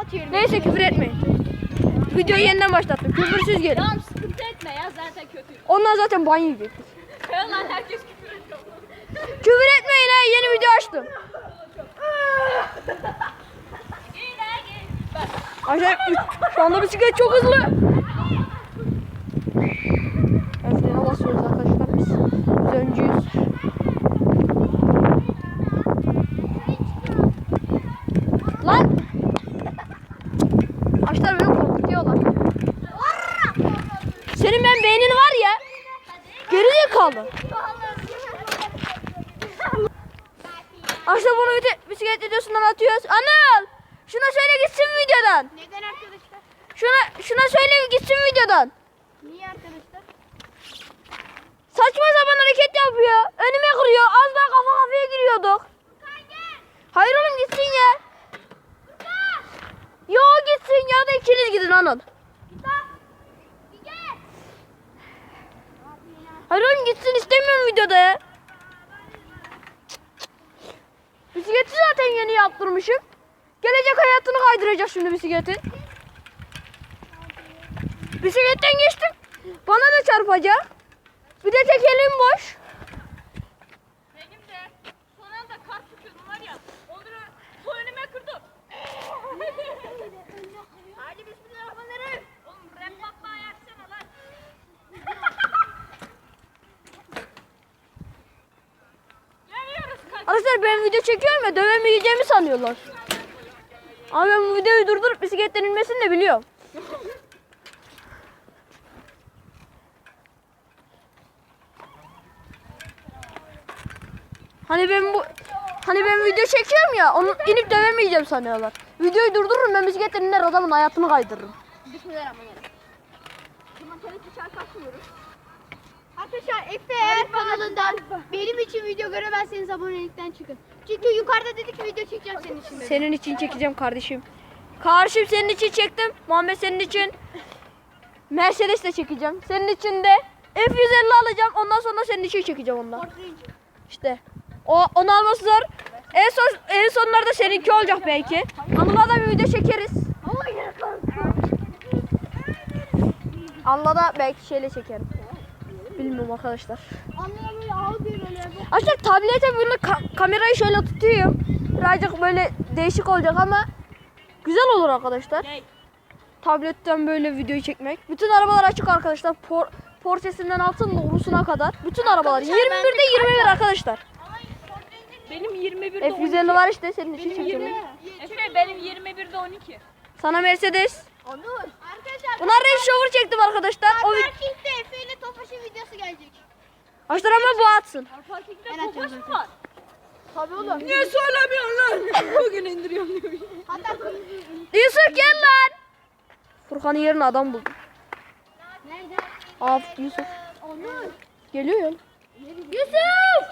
Atıyorum. Neyse küfür etmeyin. Videoyu yeniden başlattım. Küfürsüz gelin. Tamam sıkıntı etme ya zaten kötü. Onlar zaten ban yiyecektir. Lan herkes küfür ediyor. Küfür etmeyin ha yeni video açtım. Acayip şu anda bisiklet çok hızlı. Evet frene basıyoruz arkadaşlar biz. Biz öncüyüz. Lan! Arkadaşlar beni korkutuyorlar. Senin ben beynin var ya. Zekalı. Arkadaşlar bunu bisi- bisiklet videosundan atıyoruz. Anıl! Şuna söyle gitsin videodan. Neden arkadaşlar? Şuna şuna söyle gitsin videodan. Niye arkadaşlar? Saçma sapan hareket yapıyor. Önüme kırıyor. Az daha kafa kafaya giriyorduk. Hayır oğlum gitsin ya. Yo gitsin ya da ikiniz gidin Anıl. Oğlum gitsin istemiyorum videoda ya. Bisikleti zaten yeni yaptırmışım. Gelecek hayatını kaydıracak şimdi bisikletin. Bisikletten geçtim. Bana da çarpacak. Bir de tek elim boş. Benim de son anda kart tutuyordum var ya. Onları bu önüme kırdı. Hadi bismillahirrahmanirrahim. Oğlum rap bakma ayaksana lan. Geliyoruz kanka. Arkadaşlar ben video çekiyorum ya dövemeyeceğimi sanıyorlar. Ama ben bu videoyu durdurup bisikletten inmesini de biliyorum. Hani ben bu hani ben video çekiyorum ya onu inip dövemeyeceğim sanıyorlar. Videoyu durdururum ben bisikletten iner adamın hayatını kaydırırım. Bismillahirrahmanirrahim. Tamam tabii ki çark atmıyoruz. Arkadaşlar Efe eğer kanalından benim için video göremezseniz abonelikten çıkın. Çünkü yukarıda dedik video çekeceğim senin için. dedi. Senin için çekeceğim kardeşim. Kardeşim senin için çektim. Muhammed senin için Mercedes de çekeceğim. Senin için de F150 alacağım. Ondan sonra senin için çekeceğim ondan. İşte. O onu alması zor. En son en sonlarda seninki olacak belki. Anıl'a da bir video çekeriz. Anıl'a da belki şeyle çekerim. Bilmiyorum arkadaşlar. Arkadaşlar tablete bunu ka- kamerayı şöyle tutuyorum. Birazcık böyle değişik olacak ama güzel olur arkadaşlar. Ne? Tabletten böyle videoyu çekmek. Bütün arabalar açık arkadaşlar. Por Porsche'sinden altın Urus'una kadar. Bütün arabalar. Arkadaşlar, 21'de 21 arkadaşlar. Benim 21'de F150 var işte senin için Benim çekiyorum. 20. Efe benim 21'de 12. Sana Mercedes. Onur. Arkadaşlar Bunlar Range Rover çektim arkadaşlar. O vi- Parking'de Efe ile Tofaş'ın videosu gelecek. Arkadaşlar ama bu atsın. Parking'de Tofaş mı var? Tabii oğlum. Niye söylemiyorsun lan? Bugün indiriyorum diyor. Hatta Yusuf gel lan. Furkan'ın yerine adam buldum. Nerede? Af Yusuf. Onur. Geliyor ya. Yusuf!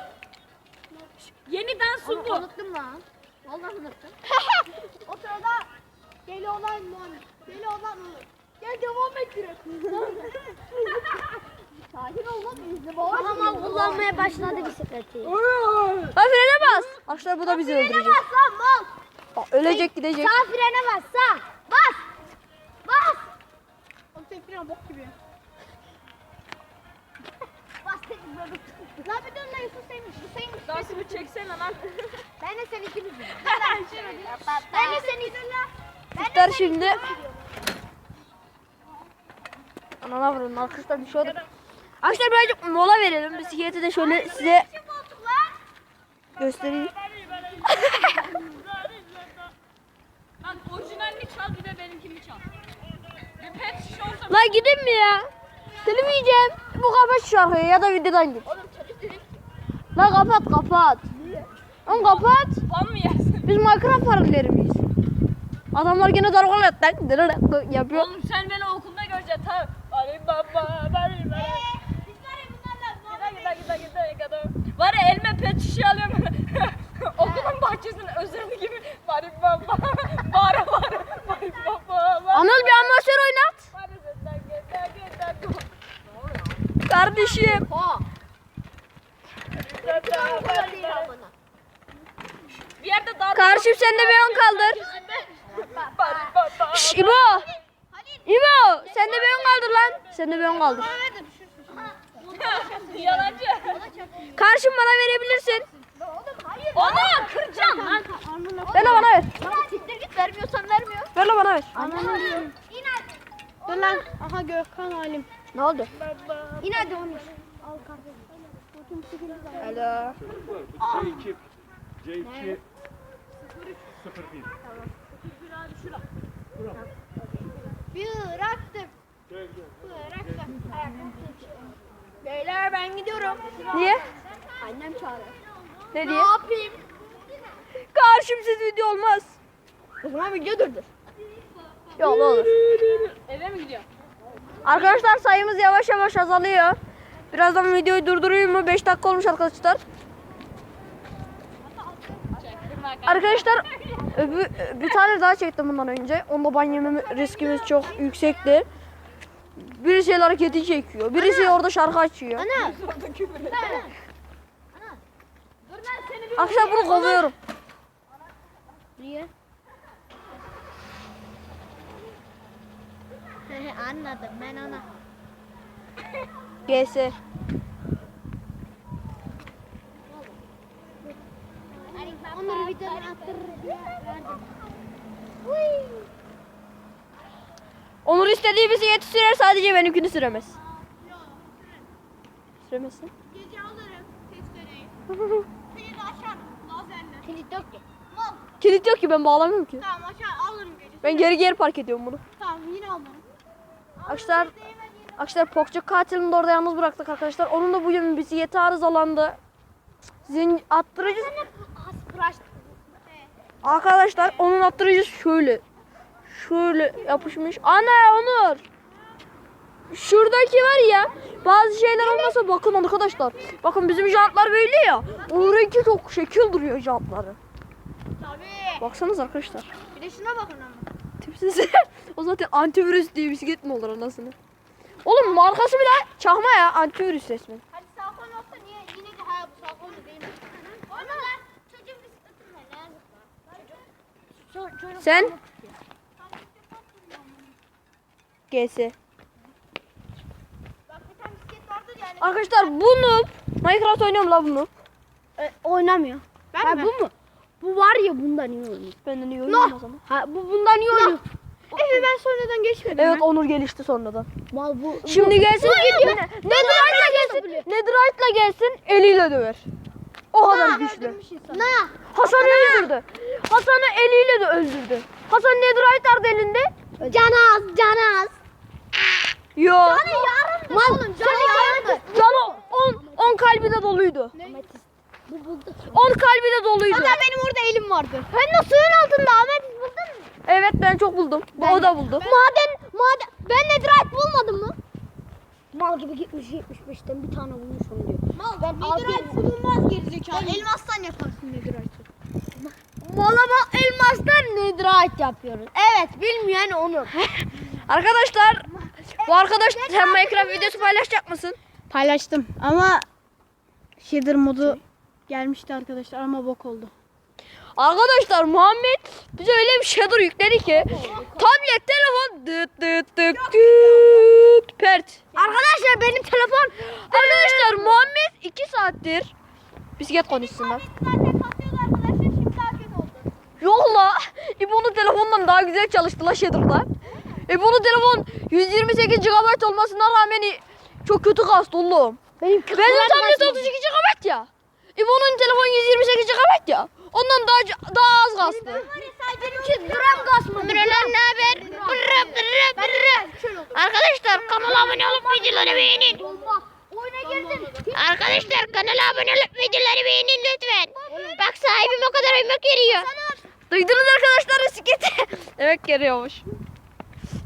Yeniden su bu. Unuttum lan. Vallahi unuttum. o sırada deli olan Muhammed. Deli olan Onur. Gel devam et direkt. Sakin ol lan izle Tamam al kullanmaya başladı bisikleti. Lan frene bas. Arkadaşlar bu da bizi öldürecek. Bas lan mal. Aa, ölecek gidecek. Sağ frene bas sağ. Bas. Bas. Oğlum sen fren bok gibi. Bas dedim böyle. Lan bir dön lan Yusuf. Bu Saymış. Dansımı çeksene lan. Ben de seni ikimiz Ben de seni Kuşlar şimdi. Anana vurun arkadaşlar düşüyordu. Arkadaşlar birazcık mola verelim. Bisikleti de şöyle size göstereyim. Lan orijinalini çal bir de benimkini çal. Bir pet şişe olsa Lan gidin mi ya? Telif yiyeceğim. Bu kapat şarkıyı ya da videodan git. Lan kapat kapat. Oğlum kapat. ban mı yersin? Biz Minecraft paralelleri miyiz? Adamlar gene dargol yapıyor. Oğlum sen beni okulda göreceksin ha. Bari baba, bari baba. Gida gida gida gida. Var ya elime pet şişe alıyorum. Okulun bahçesinin özeni gibi. Bari baba, bağıra bağıra. Bari baba, bari Anıl bir amatör oynat. Kardeşim. Bir yerde dar. Kardeşim sen de bir ön kaldır. Şş İbo. İbo sen de ben kaldır lan. Sen de ben kaldır. Yalancı. Karşım bana verebilirsin. Onu kıracağım lan. Ver la bana ver. Siktir git vermiyorsan vermiyor. Ver la bana ver. Dur lan. Aha Gökhan halim. Ne oldu? İn hadi onu. Alo. C2 C2 01 Bıraktım. Bıraktım. Beyler ben gidiyorum. Niye? Annem çağırıyor. Ne Ne diye? yapayım? Karşımsız video olmaz. O zaman video durdur. Yok ne olur. Eve mi gidiyor? Arkadaşlar sayımız yavaş yavaş azalıyor. Birazdan videoyu durdurayım mı? 5 dakika olmuş arkadaşlar. Arkadaşlar bir, bir tane daha çektim bundan önce. Onda ban yememe riskimiz çok yüksekti. Birisi el hareketi çekiyor. Birisi orada şarkı açıyor. Ana. Arkadaşlar bunu kovuyorum. Niye? Anladım ben ona. GS. Onları videodan attırır diye verdim. Onur istediği bisikleti sürer sadece benimkini süremez. Süremezsin. Gece alırım testereyi. Seni de lazerle. Kilit yok ki. Mal. Kilit yok ki ben bağlamıyorum ki. Tamam açar alırım gece. Ben geri geri park ediyorum bunu. Tamam yine alırım. Arkadaşlar, arkadaşlar Pokçuk katilini de orada yalnız bıraktık arkadaşlar. Onun da bugün bisikleti arızalandı. Sizin attırıcı... Arkadaşlar onun attırıcısı şöyle. Şöyle yapışmış. Ana Onur. Şuradaki var ya bazı şeyler olmasa bakın arkadaşlar. Bakın bizim jantlar böyle ya. Onur'unki çok şekil duruyor jantları. Tabii. Baksanız arkadaşlar. Bir de şuna bakın ama. Tipsiz. o zaten antivirüs diye bisiklet mi olur anasını? Oğlum markası bile çakma ya antivirüs resmen. Hadi salkon olsa niye yine de hayır bu salkon da değil mi? Ona lan çocuğun bisikleti ne lan? Çocuk. Çocuk. Sen? GS. Bak bir tane bisiklet vardır yani. Arkadaşlar bunu Minecraft oynuyorum la bunu. oynamıyor. Ben Ha mi? bu mu? Bu var ya bundan iyi oynuyor. Benden iyi oynuyorum o zaman. Ha bu bundan iyi oynuyor. Efe ben sonradan geçmedim. Evet Onur gelişti sonradan. Mal bu. Şimdi gelsin. Netherite'la gelsin. Netherite'la gelsin eliyle döver. O kadar güçlü. Ne? Hasan'ı öldürdü. Hasan'ı eliyle de öldürdü. Hasan Netherite vardı elinde. Canaz, canaz. Yo. Yarımdı oğlum canı yarımdı. Canı 10 10 kalbi de doluydu. Bu buldu. 10 kalbi de doluydu. Hatta benim orada elim vardı. Sen de suyun altında Ahmet buldun mu? Evet ben çok buldum. Bu o da buldu. Maden, maden. Ben netherite bulmadım mı? Mal gibi gitmiş 75'ten bir tane bulmuşum diyor. Mal ben netherite bulunmaz gerizekalı. Elmastan yaparsın netherite'ı. Malama elmastan netherite yapıyoruz. Evet bilmeyen onu. Arkadaşlar bu arkadaş sen Minecraft videosu paylaşacak mısın? Paylaştım ama shader modu gelmişti arkadaşlar ama bok oldu. Arkadaşlar Muhammed bize öyle bir shader yükledi ki tablet telefon dıt dıt dıt dıt pert. Arkadaşlar benim telefon Arkadaşlar Muhammed 2 saattir bisiklet konuşsunlar. Yok la İbo'nun telefonundan daha güzel çalıştı la shader'da. İbo'nun telefon 128 GB olmasına rağmen çok kötü kastı oğlum. benim Benim tablet 32 GB ya. İbo'nun telefon 128 GB ya. Ondan daha daha az. Sadece 2 gram kasmadı. Bırılar ne haber? Bırı bırı bırı. Arkadaşlar kanala abone olup videoları beğenin. Oyuna. Arkadaşlar kanala abone olup videoları beğenin lütfen. Bak sahibim o kadar emek veriyor. Duydunuz arkadaşlar bisikleti. evet geliyormuş.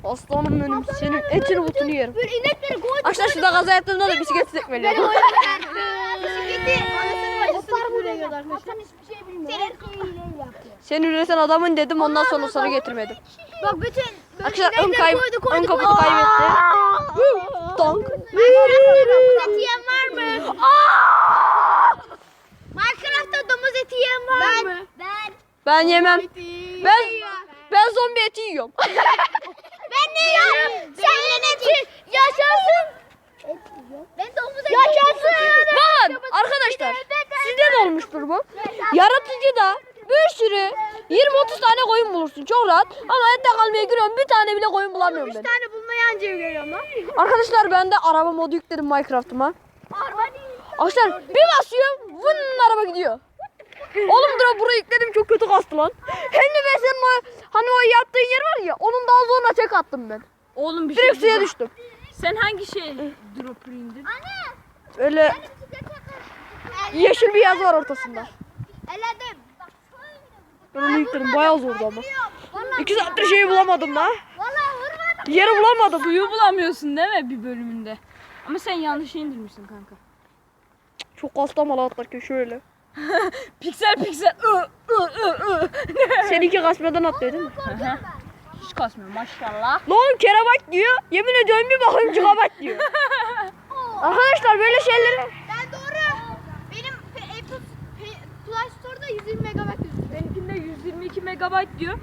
Aslanım benim senin etini butunu yerim. Böyle inekleri koy. Arkadaşlar şurada kaza yaptığımda da bisiklet sekmeliyor. Bisikleti arkadaşlar. hiçbir şey bilmiyor. Her şeyi hile yapıyor. Sen üreten adamın dedim ondan sonra sana getirmedim. Bak bütün Arkadaşlar ön, koydu, ön koydu. kaybetti. Donk. Domuz eti yiyen var mı? Minecraft'ta domuz eti yiyen var mı? Ben. Ben yemem. Ben Ben zombi eti yiyorum. Ben ne ya? Sen ne eti? Yaşasın. Ben domuz eti. Yaşasın. Bakın arkadaşlar sizde de olmuştur bu. Yaratıcıda bir sürü 20-30 tane koyun bulursun çok rahat. Ama ette kalmaya giriyorum bir tane bile koyun bulamıyorum ben. tane bulmayı anca görüyorum lan. Arkadaşlar ben de araba modu yükledim Minecraft'ıma. Arkadaşlar bir basıyorum vın araba gidiyor. Oğlum dur buraya yükledim çok kötü kastı lan. Hem de ben senin o, hani o yattığın yer var ya onun daha zoruna tek attım ben. Oğlum bir şey Direkt suya diyeceğim. düştüm. Sen hangi şey dropper indin? Öyle yeşil bir yaz var ortasında. Eledim. Ben onu yükledim bayağı zordu ama. İki saattir şeyi bulamadım la. Yeri bulamadım. Suyu bulamıyorsun değil mi bir bölümünde? Ama sen yanlış indirmişsin kanka. Çok kastı ama la atlarken şöyle. Piksel piksel. ı ı ı ı. Seninki kasmadan atlıyor değil mi? Hiç kasmıyor maşallah. Lan kerabat diyor. Yemin ediyorum bir bakayım gigabyte diyor. Arkadaşlar böyle şeyleri 120 megabayt gözüküyor. Benimkinde 122 megabayt diyor.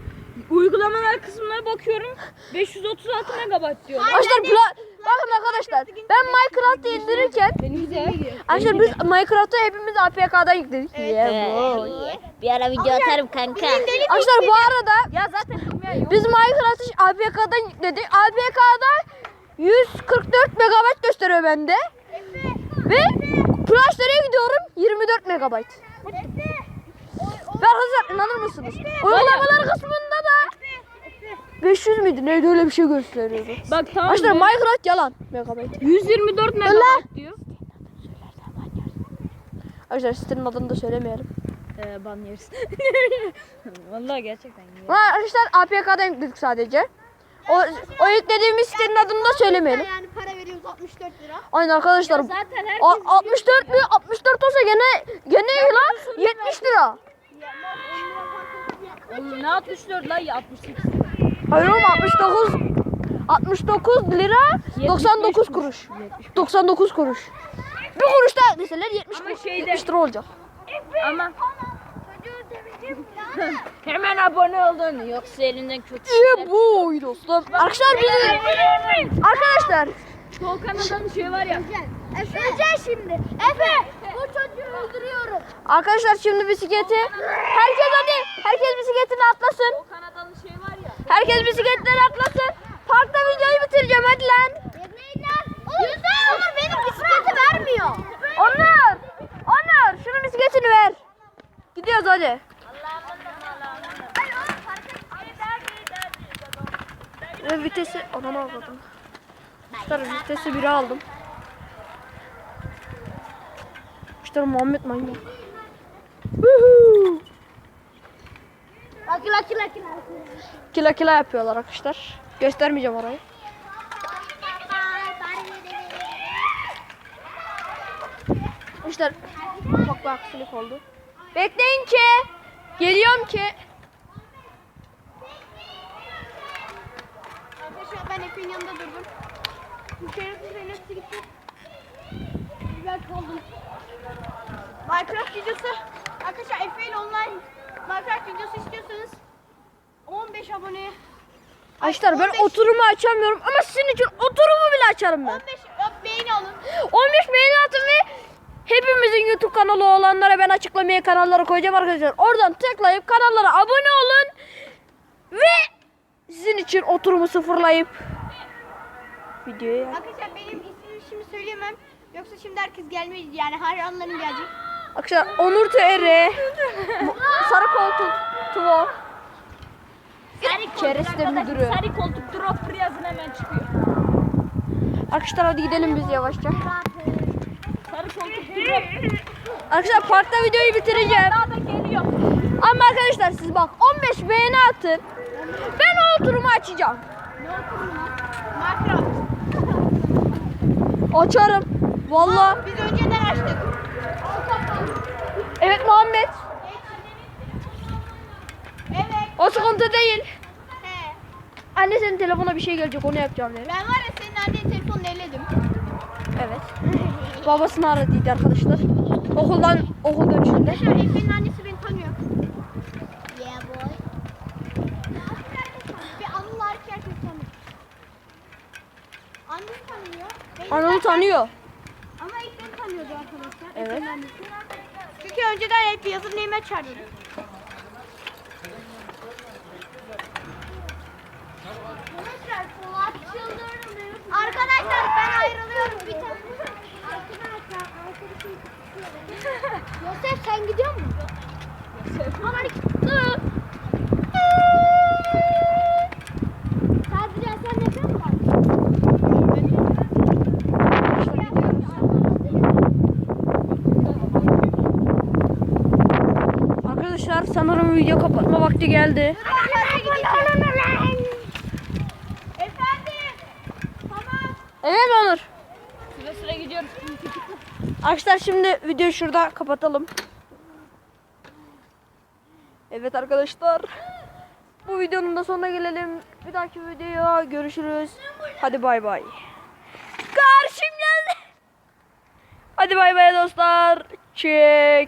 Uygulamalar kısmına bakıyorum 536 megabayt diyor. Arkadaşlar pla- bakın arkadaşlar ben Minecraft'ı indirirken Arkadaşlar biz Minecraft'ı hepimiz APK'dan yükledik. Yeah, boy. Bir ara video atarım kanka. Arkadaşlar bu arada ya zaten biz Minecraft'ı APK'dan yükledik. APK'da 144 megabayt gösteriyor bende. Ve Play Store'a gidiyorum 24 megabayt. Ve arkadaşlar inanır mısınız? Uygulamalar kısmında da 500 müydü? Neydi öyle bir şey gösteriyordu. Bak tamam Arkadaşlar mı? Minecraft yalan megabayt. 124 megabayt diyor. Arkadaşlar sitenin adını da söylemeyelim. Ee, ban yeriz. Vallahi gerçekten. Ama arkadaşlar APK'dan yükledik sadece. O, o yüklediğimiz sitenin adını da söylemeyelim. Yani para veriyoruz 64 lira. Aynen arkadaşlar. Zaten her A- 64 mü? 64 olsa gene gene lan. 70 lira. Oğlum ne 64 lan ya 68. Hayır oğlum 69 69 lira 99 kuruş. 99 kuruş. Bir kuruş daha deseler 70 Ama şeyde- 70 lira olacak. Ama hemen abone oldun yoksa elinden kötü İyi bu dostum. Arkadaşlar bizim Arkadaşlar Volkan adamın şey var ya. Efe. Şimdi. Efe. Bu çocuğu öldürüyorum. Arkadaşlar şimdi bisikleti herkes bisikletini atlasın. Volkan adamın şey var ya. Herkes bisikletleri atlasın. Parkta videoyu bitireceğim hadi lan. Yüzde Onur benim bisikleti vermiyor. Onur! Onur! Şunun bisikletini ver. Gidiyoruz hadi. Ve vitesi ananı aldım. İşte vitesi biri aldım. İşte Muhammed manyak. Laki laki laki. Kila kila yapıyorlar arkadaşlar. Göstermeyeceğim orayı. İşte bak bak silik oldu. Bekleyin ki. Geliyorum ki. Arkadaşlar ben Efe'nin yanında durdum. Beni hepsi gitti. Güzel oldum. Minecraft videosu. Arkadaşlar Efe ile online Minecraft videosu istiyorsanız 15 abone Arkadaşlar ben 15 oturumu açamıyorum ama sizin için oturumu bile açarım ben. 15 öp beğeni alın. 15 beğeni atın ve hepimizin YouTube kanalı olanlara ben açıklamaya kanalları koyacağım arkadaşlar. Oradan tıklayıp kanallara abone olun. Ve sizin için oturumu sıfırlayıp videoya. Arkadaşlar benim ismimi şimdi söyleyemem. Yoksa şimdi herkes gelmeyecek yani hayranlarım gelecek. Arkadaşlar Onur TR Sarı koltuk Tuvo Kereste müdürü Sarı koltuk dropper yazın hemen çıkıyor. Arkadaşlar hadi gidelim biz yavaşça Sarı koltuk dropper. Arkadaşlar parkta videoyu bitireceğim. Ama arkadaşlar siz bak 15 beğeni atın Ben o oturumu açacağım Ne oturum lan? Minecraft. Açarım Valla Biz önceden açtık. senin telefona bir şey gelecek onu yapacağım dedim. Ben var ya senin annenin telefonunu eledim. Evet. Babasını aradıydı arkadaşlar. Okuldan okul dönüşünde. Efe'nin annesi beni tanıyor. Yeah boy. Bir tanıyor. Anıl tanıyor. Tanıyor. Ama ilk beni tanıyordu arkadaşlar. Evet. Çünkü önceden hep yazıp Nimet çağırıyordu. Bir tane. Arkadaşım Yosef sen gidiyor musun? Ama gitti. Sadece sen ne? Arkadaşlar sanırım video kapatma vakti geldi. Efendim. Tamam. Evet Onur. Sıra gidiyoruz. Arkadaşlar şimdi videoyu şurada kapatalım. Evet arkadaşlar. Bu videonun da sonuna gelelim. Bir dahaki videoya görüşürüz. Hadi bay bay. Karşım geldi. Hadi bay bay dostlar. Çek.